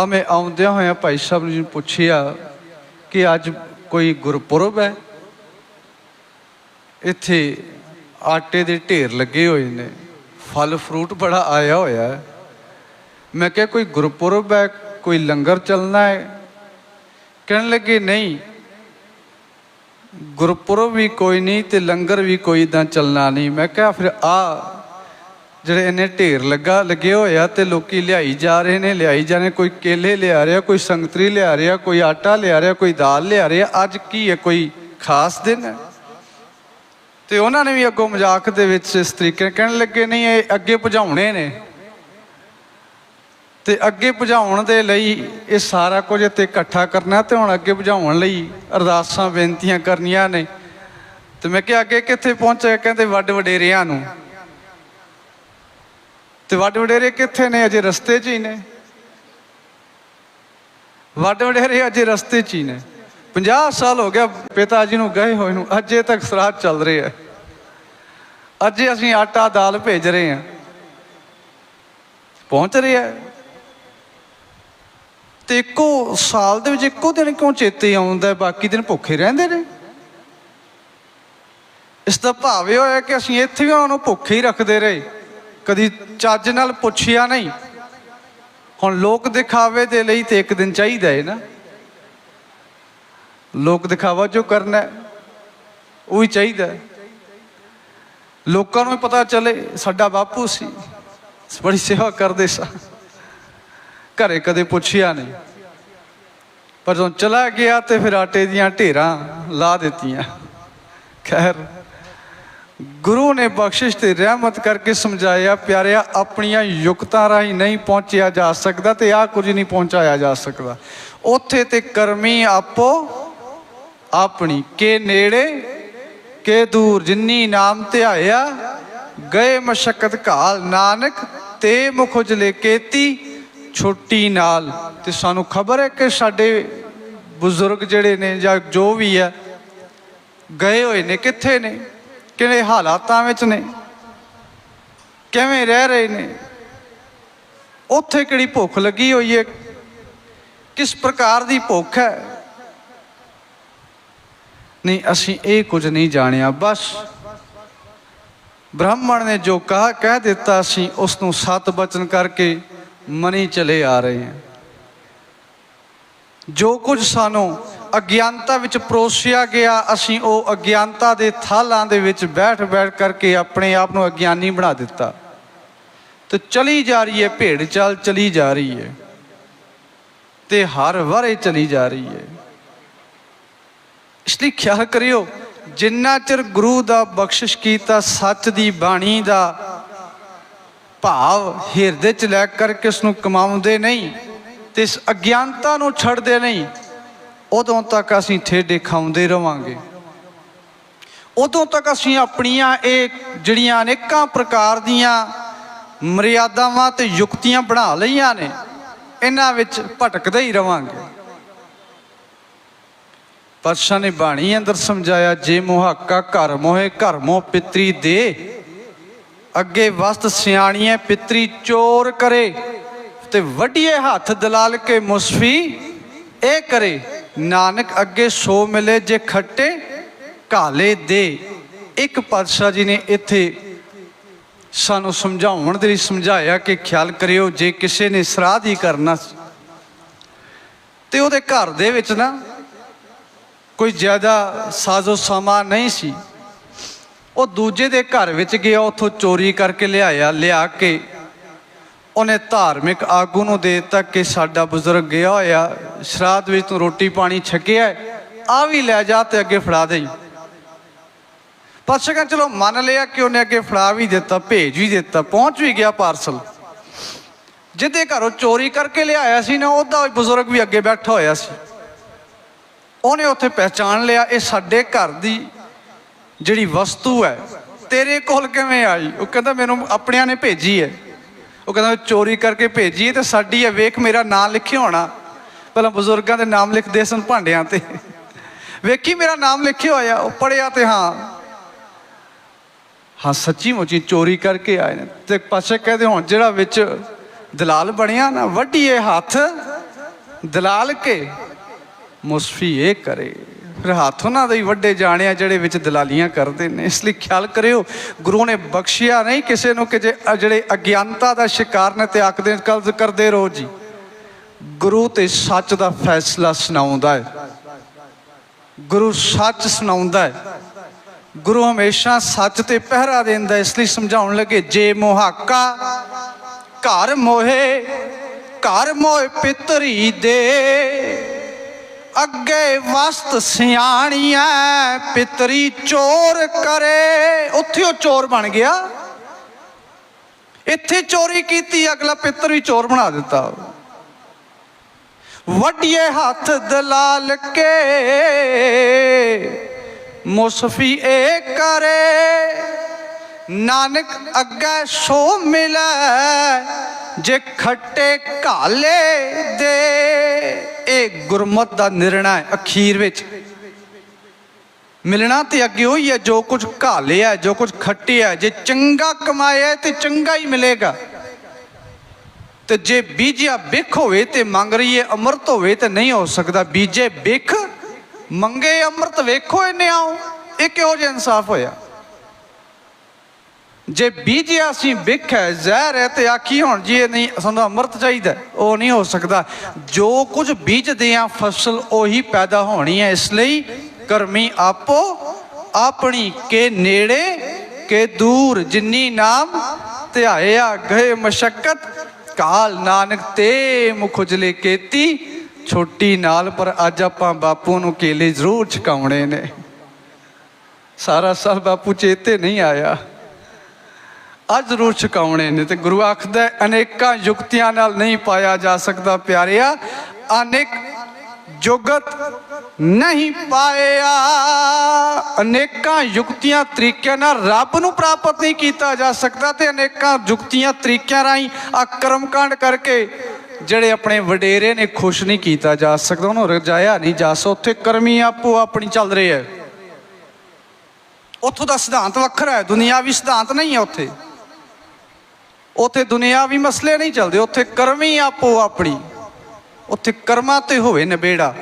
ਆ ਮੈਂ ਆਉਂਦਿਆਂ ਹੋਇਆਂ ਭਾਈ ਸਾਹਿਬ ਨੂੰ ਪੁੱਛਿਆ ਕਿ ਅੱਜ ਕੋਈ ਗੁਰਪੁਰਬ ਹੈ? ਇੱਥੇ ਆਟੇ ਦੇ ਢੇਰ ਲੱਗੇ ਹੋਏ ਨੇ। ਫਲ, ਫਰੂਟ ਬੜਾ ਆਇਆ ਹੋਇਆ ਹੈ। ਮੈਂ ਕਿਹਾ, ਕੋਈ ਗੁਰਪੁਰਬ ਹੈ? ਕੋਈ ਲੰਗਰ ਚੱਲਣਾ ਹੈ? ਕਹਿਣ ਲੱਗੇ, ਨਹੀਂ। ਗੁਰਪੁਰਬ ਵੀ ਕੋਈ ਨਹੀਂ ਤੇ ਲੰਗਰ ਵੀ ਕੋਈ ਤਾਂ ਚੱਲਣਾ ਨਹੀਂ। ਮੈਂ ਕਿਹਾ, ਫਿਰ ਆ ਜਿਹੜੇ ਇਹਨੇ ਢੇਰ ਲੱਗਾ, ਲੱਗੇ ਹੋਇਆ ਤੇ ਲੋਕੀ ਲਿਆਈ ਜਾ ਰਹੇ ਨੇ, ਲਿਆਈ ਜਾ ਰਹੇ ਕੋਈ ਕੇਲੇ ਲਿਆ ਰਿਹਾ, ਕੋਈ ਸੰਗਤਰੀ ਲਿਆ ਰਿਹਾ, ਕੋਈ ਆਟਾ ਲਿਆ ਰਿਹਾ, ਕੋਈ ਦਾਲ ਲਿਆ ਰਿਹਾ, ਅੱਜ ਕੀ ਹੈ, ਕੋਈ ਖਾਸ ਦਿਨ ਹੈ? ਤੇ ਉਹਨਾਂ ਨੇ ਵੀ ਅੱਗੋਂ ਮਜ਼ਾਕ ਦੇ ਵਿੱਚ ਇਸ ਤਰੀਕੇ ਨਾਲ ਕਹਿਣ ਲੱਗੇ, ਨਹੀਂ, ਇਹ ਅੱਗੇ ਭਜਾਉਣੇ ਨੇ। ਤੇ ਅੱਗੇ ਭਜਾਉਣ ਦੇ ਲਈ ਇਹ ਸਾਰਾ ਕੁਝ ਇੱਥੇ ਇਕੱਠਾ ਕਰਨਾ ਤੇ ਹੁਣ ਅੱਗੇ ਭਜਾਉਣ ਲਈ ਅਰਦਾਸਾਂ, ਬੇਨਤੀਆਂ ਕਰਨੀਆਂ ਨੇ। ਤੇ ਮੈਂ ਕਿਹਾ, ਅੱਗੇ ਕਿੱਥੇ ਪਹੁੰਚਿਆ? ਕਹਿੰਦੇ, ਵੱਡ ਵਡੇਰਿਆਂ ਨੂੰ। ਤੇ ਵੱਡ ਵਡੇਰੇ ਕਿੱਥੇ ਨੇ? ਅਜੇ ਰਸਤੇ 'ਚ ਹੀ ਨੇ। ਵੱਡ ਵਡੇਰੇ ਅਜੇ ਰਸਤੇ 'ਚ ਹੀ ਨੇ। 50 ਸਾਲ ਹੋ ਗਿਆ ਪਿਤਾ ਜੀ ਨੂੰ ਗਏ ਹੋਏ ਨੂੰ। ਅਜੇ ਤੱਕ ਸਰਾਧ ਚੱਲ ਰਿਹਾ ਹੈ। ਅਜੇ ਅਸੀਂ ਆਟਾ, ਦਾਲ ਭੇਜ ਰਹੇ ਹਾਂ। ਪਹੁੰਚ ਰਿਹਾ ਹੈ। ਤੇ ਇੱਕੋ ਸਾਲ ਦੇ ਵਿੱਚ ਇੱਕੋ ਦਿਨ ਕਿਉਂ ਚੇਤੇ ਆਉਂਦਾ ਬਾਕੀ ਦਿਨ ਭੁੱਖੇ ਰਹਿੰਦੇ ਨੇ। ਇਸ ਦਾ ਭਾਵ ਇਹ ਹੋਇਆ ਕਿ ਅਸੀਂ ਇੱਥੇ ਵੀ ਉਹਨਾਂ ਨੂੰ ਭੁੱਖੇ ਹੀ ਰੱਖਦੇ ਰਹੇ। ਕਦੀ ਚੱਜ ਨਾਲ ਪੁੱਛਿਆ ਨਹੀਂ। ਹੁਣ ਲੋਕ ਦਿਖਾਵੇ ਦੇ ਲਈ ਤੇ ਇੱਕ ਦਿਨ ਚਾਹੀਦਾ ਹੈ ਨਾ। ਲੋਕ ਦਿਖਾਵਾ ਜੋ ਕਰਨਾ ਉਹ ਹੀ ਚਾਹੀਦਾ ਲੋਕਾਂ ਨੂੰ ਵੀ ਪਤਾ ਚੱਲੇ, ਸਾਡਾ ਬਾਪੂ ਸੀ, ਬੜੀ ਸੇਵਾ ਕਰਦੇ ਸਾਂ। ਘਰੇ ਕਦੇ ਪੁੱਛਿਆ ਨਹੀਂ। ਪਰ ਜਦੋਂ ਚਲਾ ਗਿਆ ਤੇ ਫਿਰ ਆਟੇ ਦੀਆਂ ਢੇਰਾਂ ਲਾ ਦਿੱਤੀਆਂ। ਖੈਰ ਗੁਰੂ ਨੇ ਬਖਸ਼ਿਸ਼ ਤੇ ਰਹਿਮਤ ਕਰਕੇ ਸਮਝਾਇਆ, ਪਿਆਰਿਆ, ਆਪਣੀਆਂ ਯੁਕਤਾਂ ਰਾਹੀਂ ਨਹੀਂ ਪਹੁੰਚਿਆ ਜਾ ਸਕਦਾ ਤੇ ਆ ਕੁਝ ਨਹੀਂ ਪਹੁੰਚਾਇਆ ਜਾ ਸਕਦਾ। ਉੱਥੇ ਤੇ ਕਰਮੀ ਆਪੋ ਆਪਣੀ, ਕੇ ਨੇੜੇ, ਕੇ ਦੂਰ, ਜਿੰਨੀ ਨਾਮ ਧਿਆਇਆ, ਗਏ ਮਸ਼ਕਤ ਘਾਲ, ਨਾਨਕ ਤੇ ਮੁਖ ਉਜਲੇ ਕੇਤੀ, ਛੋਟੀ ਨਾਲ। ਤੇ ਸਾਨੂੰ ਖਬਰ ਹੈ ਕਿ ਸਾਡੇ ਬਜ਼ੁਰਗ ਜਿਹੜੇ ਨੇ ਜਾਂ ਜੋ ਵੀ ਹੈ, ਗਏ ਹੋਏ ਨੇ, ਕਿੱਥੇ ਨੇ? ਕਿਹੜੇ ਹਾਲਾਤਾਂ ਵਿੱਚ ਨੇ? ਕਿਵੇਂ ਰਹਿ ਰਹੇ ਨੇ? ਉੱਥੇ ਕਿਹੜੀ ਭੁੱਖ ਲੱਗੀ ਹੋਈ ਹੈ? ਕਿਸ ਪ੍ਰਕਾਰ ਦੀ ਭੁੱਖ ਹੈ? ਨਹੀਂ, ਅਸੀਂ ਇਹ ਕੁਝ ਨਹੀਂ ਜਾਣਿਆ। ਬਸ ਬ੍ਰਾਹਮਣ ਨੇ ਜੋ ਕਹਾ, ਕਹਿ ਦਿੱਤਾ ਸੀ ਉਸ ਨੂੰ ਸਤ ਬਚਨ ਕਰਕੇ ਮਨੀ ਚਲੇ ਆ ਰਹੇ ਹਾਂ। ਜੋ ਕੁਝ ਸਾਨੂੰ ਅਗਿਆਨਤਾ ਵਿੱਚ ਪਰੋਸਿਆ ਗਿਆ, ਅਸੀਂ ਉਹ ਅਗਿਆਨਤਾ ਦੇ ਥਾਲਾਂ ਦੇ ਵਿੱਚ ਬੈਠ ਬੈਠ ਕਰਕੇ ਆਪਣੇ ਆਪ ਨੂੰ ਅਗਿਆਨੀ ਬਣਾ ਦਿੱਤਾ। ਤੇ ਚਲੀ ਜਾ ਰਹੀ ਹੈ, ਭੇਡ ਚਾਲ ਚਲੀ ਜਾ ਰਹੀ ਹੈ। ਤੇ ਹਰ ਵਾਰੇ ਚਲੀ ਜਾ ਰਹੀ ਹੈ। ਇਸ ਲਈ ਖਿਆਲ ਕਰਿਓ, ਜਿੰਨਾ ਚਿਰ ਗੁਰੂ ਦਾ ਬਖਸ਼ਿਸ਼ ਕੀਤਾ, ਸੱਚ ਦੀ ਬਾਣੀ ਦਾ ਭਾਵ ਹਿਰਦੇ ਚ ਲੈ ਕਰਕੇ ਉਸ ਨੂੰ ਕਮਾਉਂਦੇ ਨਹੀਂ, ਤੇ ਇਸ ਅਗਿਆਨਤਾ ਨੂੰ ਛੱਡਦੇ ਨਹੀਂ ਉਦੋਂ ਤੱਕ ਅਸੀਂ ਠੇਡੇ ਖਾਉਂਦੇ ਰਵਾਂਗੇ। ਉਦੋਂ ਤੱਕ ਅਸੀਂ ਆਪਣੀਆਂ ਇਹ ਜਿਹੜੀਆਂ ਅਨੇਕਾਂ ਪ੍ਰਕਾਰ ਦੀਆਂ ਮਰਿਆਦਾਵਾਂ ਤੇ ਯੁਕਤੀਆਂ ਬਣਾ ਲਈਆਂ ਨੇ, ਇਹਨਾਂ ਵਿੱਚ ਭਟਕਦੇ ਹੀ ਰਵਾਂਗੇ। ਪਾਤਸ਼ਾਹ ਨੇ ਬਾਣੀ ਅੰਦਰ ਸਮਝਾਇਆ, ਜੇ ਮੁਹਾਕਾ ਘਰ ਮੋਹੇ, ਘਰ ਮੋਹ ਪਿਤਰੀ ਦੇ। ਅੱਗੇ ਵਸਤ ਸਿਆਣੀਏ ਪਿਤਰੀ ਚੋਰ ਕਰੇ ਤੇ ਵੱਡੀਏ ਹੱਥ ਦਲਾਲ ਕੇ ਮੁਸਫੀ ਇਹ ਕਰੇ। ਨਾਨਕ ਅੱਗੇ ਸੋ ਮਿਲੇ ਜੇ ਖੱਟੇ ਕਾਲੇ ਦੇ। ਇੱਕ ਪਾਤਸ਼ਾਹ ਜੀ ਨੇ ਇੱਥੇ ਸਾਨੂੰ ਸਮਝਾਉਣ ਦੇ ਲਈ ਸਮਝਾਇਆ ਕਿ ਖਿਆਲ ਕਰਿਓ ਜੇ ਕਿਸੇ ਨੇ ਸਰਾਧ ਹੀ ਕਰਨਾ ਸੀ, ਤੇ ਉਹਦੇ ਘਰ ਦੇ ਵਿੱਚ ਨਾ ਕੋਈ ਜ਼ਿਆਦਾ ਸਾਜ਼ੋ ਸਮਾਂ ਨਹੀਂ ਸੀ। ਉਹ ਦੂਜੇ ਦੇ ਘਰ ਵਿੱਚ ਗਿਆ ਉੱਥੋਂ ਚੋਰੀ ਕਰਕੇ ਲਿਆਇਆ ਲਿਆ ਕੇ ਉਹਨੇ ਧਾਰਮਿਕ ਆਗੂ ਨੂੰ ਦੇ ਦਿੱਤਾ ਕਿ ਸਾਡਾ ਬਜ਼ੁਰਗ ਗਿਆ ਹੋਇਆ, ਸ਼ਰਾਧ ਵਿੱਚ ਤੂੰ ਰੋਟੀ ਪਾਣੀ ਛਕਿਆ ਆ ਵੀ ਲੈ ਜਾ ਤੇ ਅੱਗੇ ਫੜਾ ਦੇ ਪਾਤਸ਼ਾਹ ਕਹਿੰਦਾ, ਚਲੋ ਮੰਨ ਲਿਆ ਕਿ ਉਹਨੇ ਅੱਗੇ ਫੜਾ ਵੀ ਦਿੱਤਾ, ਭੇਜ ਵੀ ਦਿੱਤਾ, ਪਹੁੰਚ ਵੀ ਗਿਆ ਪਾਰਸਲ। ਜਿਹਦੇ ਘਰੋਂ ਚੋਰੀ ਕਰਕੇ ਲਿਆਇਆ ਸੀ ਨਾ, ਉਹਦਾ ਬਜ਼ੁਰਗ ਵੀ ਅੱਗੇ ਬੈਠਾ ਹੋਇਆ ਸੀ। ਉਹਨੇ ਉੱਥੇ ਪਹਿਚਾਨ ਲਿਆ, ਇਹ ਸਾਡੇ ਘਰ ਦੀ ਜਿਹੜੀ ਵਸਤੂ ਹੈ, ਤੇਰੇ ਕੋਲ ਕਿਵੇਂ ਆਈ? ਉਹ ਕਹਿੰਦਾ, ਮੈਨੂੰ ਆਪਣਿਆਂ ਨੇ ਭੇਜੀ ਹੈ। ਉਹ ਕਹਿੰਦਾ, ਚੋਰੀ ਕਰਕੇ ਭੇਜੀ ਤੇ ਸਾਡੀ ਹੈ, ਵੇਖ ਮੇਰਾ ਨਾਂ ਲਿਖਿਆ ਹੋਣਾ। ਪਹਿਲਾਂ ਬਜ਼ੁਰਗਾਂ ਦੇ ਨਾਮ ਲਿਖਦੇ ਸਨ ਭਾਂਡਿਆਂ ਤੇ। ਵੇਖੀ ਮੇਰਾ ਨਾਮ ਲਿਖਿਆ ਹੋਇਆ, ਉਹ ਪੜਿਆ ਤੇ ਹਾਂ। ਹਾਂ, ਸੱਚੀ ਮੁੱਚੀ ਚੋਰੀ ਕਰਕੇ ਆਏ ਨੇ। ਤੇ ਪਾਸ਼ਾ ਕਹਿੰਦੇ, ਹੁਣ ਜਿਹੜਾ ਵਿੱਚ ਦਲਾਲ ਬਣਿਆ ਨਾ, ਵੱਢੀਏ ਹੱਥ, ਦਲਾਲ ਕੇ ਮੁਸਫੀ ਇਹ ਕਰੇ। ਫਿਰ ਹੱਥ ਉਹਨਾਂ ਦੇ ਹੀ ਵੱਡੇ ਜਾਣਿਆ ਜਿਹੜੇ ਵਿੱਚ ਦਲਾਲੀਆਂ ਕਰਦੇ ਨੇ। ਇਸ ਲਈ ਖਿਆਲ ਕਰਿਓ, ਗੁਰੂ ਨੇ ਬਖਸ਼ਿਆ ਨਹੀਂ ਕਿਸੇ ਨੂੰ ਕਿ ਜੇ ਜਿਹੜੇ ਅਗਿਆਨਤਾ ਦਾ ਸ਼ਿਕਾਰ ਨੇ ਤੇ ਆਖਦੇ ਕਲਜ਼ ਕਰਦੇ ਰਹੋ ਜੀ। ਗੁਰੂ ਤੇ ਸੱਚ ਦਾ ਫੈਸਲਾ ਸੁਣਾਉਂਦਾ ਹੈ। ਗੁਰੂ ਸੱਚ ਸੁਣਾਉਂਦਾ ਹੈ। ਗੁਰੂ ਹਮੇਸ਼ਾ ਸੱਚ ਤੇ ਪਹਿਰਾ ਦਿੰਦਾ ਇਸ ਲਈ ਸਮਝਾਉਣ ਲੱਗੇ, ਜੇ ਮੁਹਾਕਾ ਘਰ ਮੋਹੇ, ਘਰ ਮੋਏ ਪਿਤਰੀ ਦੇ ਅੱਗੇ ਵਸਤ ਸਿਆਣੀਐ, ਪਿਤਰੀ ਚੋਰ ਕਰੇ। ਉੱਥੇ ਉਹ ਚੋਰ ਬਣ ਗਿਆ। ਇੱਥੇ ਚੋਰੀ ਕੀਤੀ, ਅਗਲਾ ਪਿੱਤਰ ਵੀ ਚੋਰ ਬਣਾ ਦਿੱਤਾ। ਵੱਡਿਏ ਹੱਥ ਦਲਾਲ ਕੇ, ਮੁਸਫੀ ਏ ਕਰੇ। ਨਾਨਕ ਅੱਗੇ ਸੋ ਮਿਲੈ ਜੇ ਖੱਟੇ ਘਾਲੇ ਦੇ, ਇਹ ਗੁਰਮਤ ਦਾ ਨਿਰਣਾ ਹੈ ਅਖੀਰ ਵਿੱਚ। ਮਿਲਣਾ ਤੇ ਅੱਗੇ ਹੋਈ ਹੈ, ਜੋ ਕੁਝ ਘਾਲਿਆ ਜੋ ਕੁਝ ਖੱਟਿਆ ਜੇ ਚੰਗਾ ਕਮਾਇਆ ਤੇ ਚੰਗਾ ਹੀ ਮਿਲੇਗਾ। ਤੇ ਜੇ ਬੀਜਿਆ ਬਿਖ ਹੋਵੇ ਤੇ ਮੰਗ ਰਹੀ ਹੈ ਅੰਮ੍ਰਿਤ ਹੋਵੇ ਤੇ ਨਹੀਂ ਹੋ ਸਕਦਾ। ਬੀਜੇ ਬਿਖ, ਮੰਗੇ ਅੰਮ੍ਰਿਤ ਵੇਖੋ ਇਹਨੇ ਆਓ ਇਹ ਕਿਹੋ ਜਿਹਾ ਇਨਸਾਫ ਹੋਇਆ? ਜੇ ਬੀਜਿਆ ਸੀ ਬਿਖ ਜ਼ਹਿਰ ਹੈ ਤੇ ਆਖੀ ਹੁਣ ਜੀ ਇਹ ਨਹੀਂ, ਸਾਨੂੰ ਅੰਮ੍ਰਿਤ ਚਾਹੀਦਾ ਉਹ ਨਹੀਂ ਹੋ ਸਕਦਾ। ਜੋ ਕੁਝ ਬੀਜਦੇ ਆ ਫਸਲ ਉਹੀ ਪੈਦਾ ਹੋਣੀ ਹੈ। ਇਸ ਲਈ ਕਰਮੀ ਆਪੋ ਆਪਣੀ ਕੇ ਨੇੜੇ, ਕੇ ਦੂਰ, ਜਿੰਨੀ ਨਾਮ ਧਿਆਇਆ, ਗਏ ਮਸ਼ਕਤ। ਕਾਲ ਨਾਨਕ ਤੇ ਮੁਖੁਜਲੇ ਕੀਤੀ। ਛੋਟੀ ਨਾਲ ਪਰ ਅੱਜ ਆਪਾਂ ਬਾਪੂ ਨੂੰ ਕੇਲੇ ਜ਼ਰੂਰ ਛਕਾਉਣੇ ਨੇ। ਸਾਰਾ ਸਾਲ ਬਾਪੂ ਚੇਤੇ ਨਹੀਂ ਆਇਆ। ਅੱਜ ਜ਼ਰੂਰ ਛਕਾਉਣੇ ਨੇ ਤੇ ਗੁਰੂ ਆਖਦਾ ਅਨੇਕਾਂ ਯੁਕਤੀਆਂ ਨਾਲ ਨਹੀਂ ਪਾਇਆ ਜਾ ਸਕਦਾ ਪਿਆਰਿਆ, ਅਨੇਕ ਜੁਗਤ ਨਹੀਂ ਪਾਇਆ। ਅਨੇਕਾਂ ਯੁਕਤੀਆਂ ਤਰੀਕਿਆਂ ਨਾਲ ਰੱਬ ਨੂੰ ਪ੍ਰਾਪਤ ਨਹੀਂ ਕੀਤਾ ਜਾ ਸਕਦਾ ਤੇ ਅਨੇਕਾਂ ਯੁਕਤੀਆਂ ਤਰੀਕਿਆਂ ਰਾਹੀਂ ਅਕਰਮਕਾਂਡ ਕਰਕੇ ਜਿਹੜੇ ਆਪਣੇ ਵਡੇਰੇ ਨੇ ਖੁਸ਼ ਨਹੀਂ ਕੀਤਾ ਜਾ ਸਕਦਾ, ਉਹਨੂੰ ਰਜਾਇਆ ਨਹੀਂ ਜਾ ਸਕਦਾ। ਉੱਥੇ ਕਰਮੀ ਆਪੋ ਆਪਣੀ ਚੱਲ ਰਹੀ ਹੈ। ਉੱਥੋਂ ਦਾ ਸਿਧਾਂਤ ਵੱਖਰਾ ਹੈ, ਦੁਨਿਆਵੀ ਸਿਧਾਂਤ ਨਹੀਂ ਹੈ ਉੱਥੇ। ਉੱਥੇ ਦੁਨਿਆਵੀ ਮਸਲੇ ਨਹੀਂ ਚੱਲਦੇ ਉੱਥੇ ਕਰਮੀ ਆਪੋ ਆਪਣੀ। ਉੱਥੇ ਕਰਮਾਂ ਤੇ ਹੋਵੇ ਨਿਬੇੜਾ।